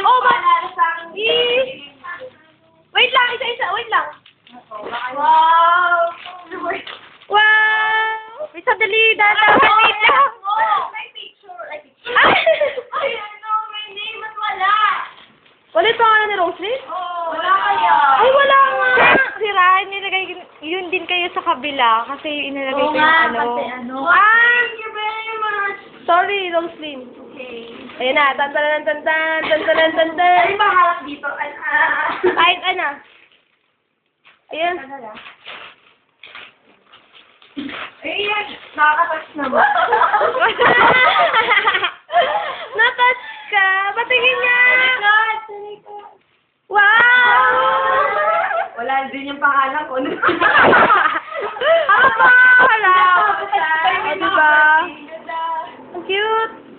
Oh, ba? Wait lang, isa-isa, wait lang. Wow! Wow! Wait, sandali, dala. Wait lang. Wala pa nga ni Rosalie? Oo, wala kaya. Ay, wala nga! Sirahin, nilagay, yun din kayo sa kabila kasi inilagay ko yung ano. ano. Ah! Sorry, long sleeve. Okay. Ayun na, tantanan, tantan, tantanan, tantan. Ano ba hawak dito? Ay, ah. Ay, ano? Ayun. Ayun, nakakatouch naman. Natouch ka. Patingin niya. Wow! Wala din yung pangalan ko. cute.